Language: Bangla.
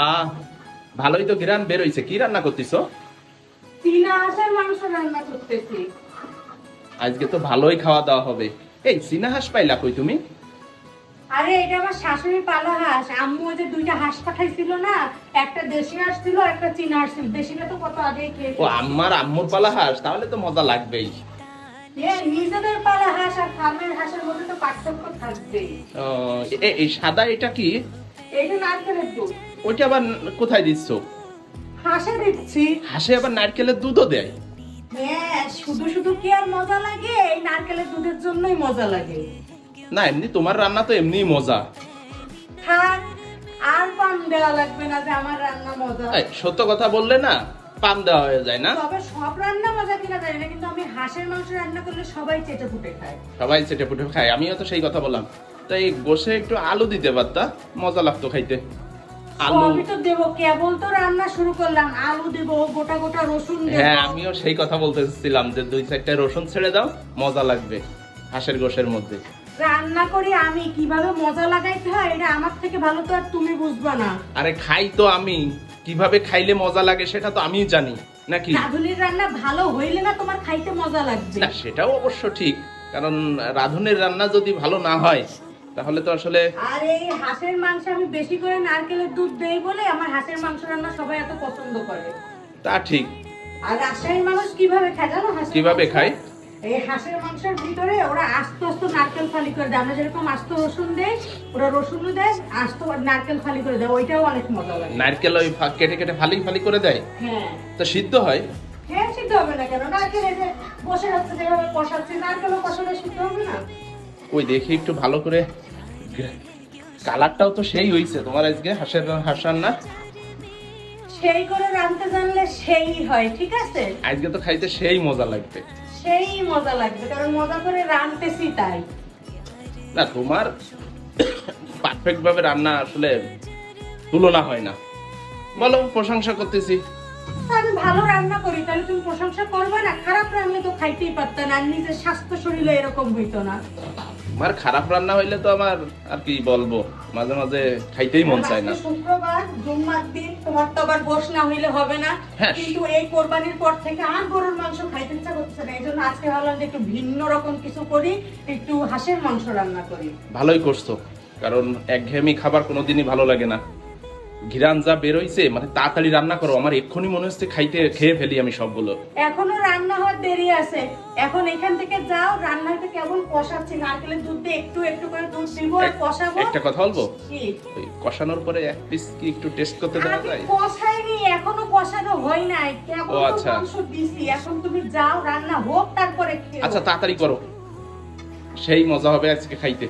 আহ ভালোই তো ঘিরান বের হইছে কি রান্না করতেছো? চীনা হাঁসের মাংস রান্না করতেছি। আজকে তো ভালোই খাওয়া দাওয়া হবে। এই চীনা হাঁস পাইলা কই তুমি? আরে এটা আমার শাশুড়ি পালা হাঁস। আম্মু ওই যে দুইটা হাঁস পাঠাইছিল না একটা দেশি হাঁস ছিল একটা চীনা হাঁস ছিল। দেশিটা তো কত আগেই ও খেয়েছি আম্মার আম্মুর পালা হাঁস তাহলে তো মজা লাগবেই। নিজেদের পালা হাঁস আর ফার্মের হাঁসের মধ্যে তো পার্থক্য থাকবেই। এই সাদা এটা কি? এইটা নারকেলের দুধ। ওইটা আবার কোথায় দিচ্ছ? হাঁসে দিচ্ছি। হাঁসে আবার নারকেলের দুধও দেয়? হ্যাঁ শুধু শুধু কি আর মজা লাগে? এই নারকেলের দুধের জন্যই মজা লাগে। না এমনি তোমার রান্না তো এমনিই মজা। থাক আর পান দেওয়া লাগবে না যে আমার রান্না মজা। এই, সত্য কথা বললে না পান দেওয়া হয়ে যায় না? তবে সব রান্না মজা কিনা জানি না কিন্তু আমি হাঁসের মাংস রান্না করলে সবাই চেটে ফুটে খায়। সবাই চেটে পুটে খায় আমিও তো সেই কথা বললাম। তাই গোসে একটু আলু দিতে পারতা মজা লাগতো খাইতে। আলু। আমি তো দেবো কেবল তো রান্না শুরু করলাম আলু দেবো গোটা গোটা রসুন হ্যাঁ আমিও সেই কথা বলতে চাচ্ছিলাম যে দুই চারটা রসুন ছেড়ে দাও মজা লাগবে হাঁসের গোশের মধ্যে। রান্না করি আমি কীভাবে মজা লাগাইতে হয় এটা আমার থেকে ভালো তো আর তুমি বুঝবা না। আরে খাই তো আমি কীভাবে খাইলে মজা লাগে সেটা তো আমিই জানি নাকি? রাধুনির রান্না ভালো হইলে না তোমার খাইতে মজা লাগবে। না সেটাও অবশ্য ঠিক কারণ রাঁধুনের রান্না যদি ভালো না হয় তাহলে তো আসলে আর এই হাঁসের মাংস আমি বেশি করে নারকেলের দুধ দেই বলে আমার হাঁসের মাংস রান্না সবাই এত পছন্দ করে। তা ঠিক। আর রাজশাহীর মানুষ কীভাবে খায় জানো হাঁস কীভাবে খায়? এই হাঁসের মাংসের ভিতরে ওরা আস্ত আস্ত নারকেল ফালি করে দেয়। আমরা যেরকম আস্ত রসুন দেয় ওরা রসুনও দেয় আস্ত নারকেল ফালি করে দেয়। ওইটাও অনেক মজা লাগে। নারকেল ওই কেটে কেটে ফালি ফালি করে দেয়? হ্যাঁ। তো সিদ্ধ হয়? হ্যাঁ সিদ্ধ হবে না কেন? নারকেল এই যে বসে যাচ্ছে যেভাবে কষাচ্ছে নারকেলও কষালে সিদ্ধ হবে না? ওই দেখি একটু ভালো করে। কালারটাও তো সেই হইছে তোমার আজকে হাঁসের হাঁস রান্না সেই করে রাঁধতে জানলে সেই হয় ঠিক আছে? আজকে তো খাইতে সেই মজা লাগবে। সেই মজা লাগবে কারণ মজা করে রাঁধতেছি তাই। না তোমার পারফেক্ট ভাবে রান্না আসলে তুলনা হয় না। বলো প্রশংসা করতেছি। আমি ভালো রান্না করি তাহলে তুমি প্রশংসা করবে না? খারাপ রান্না তো খাইতেই পারত না আর নিজের স্বাস্থ্য শরীরে এরকম হইতো না। আমার খারাপ রান্না হইলে তো আমার আর কি বলব? মাঝে মাঝে খাইতেই মন চায় না। শুক্রবার জুম্মার দিন তোমার তো আবার বস না হইলে হবে না। হ্যাঁ। কিন্তু এই কোরবানির পর থেকে আর গরুর মাংস খাইতে ইচ্ছা করছে না। এই জন্য আজকে ভাবলাম যে একটু ভিন্ন রকম কিছু করি একটু হাঁসের মাংস রান্না করি। ভালোই করছ কারণ একঘেয়েমি খাবার কোনোদিনই ভালো লাগে না। ঘিরান যা বেরোইছে মানে তাড়াতাড়ি রান্না করো আমার এক্ষুনি মনে হচ্ছে খাইতে খেয়ে ফেলি আমি সবগুলো। এখনও রান্না হওয়ার দেরি আছে। এখন এখান থেকে যাও রান্না হইতে কেবল কষাচ্ছি নারকেলের দুধ দিয়ে একটু একটু করে দুধ দিব আর কষাবো। একটা কথা বলব? কি? ওই কষানোর পরে এক পিস কি একটু টেস্ট করতে দেওয়া যায়? কষাইনি এখনও কষানো হয় নাই। কেবল ও, আচ্ছা। দিছি এখন তুমি যাও রান্না হোক তারপরে আচ্ছা তাড়াতাড়ি করো। সেই মজা হবে আজকে খাইতে।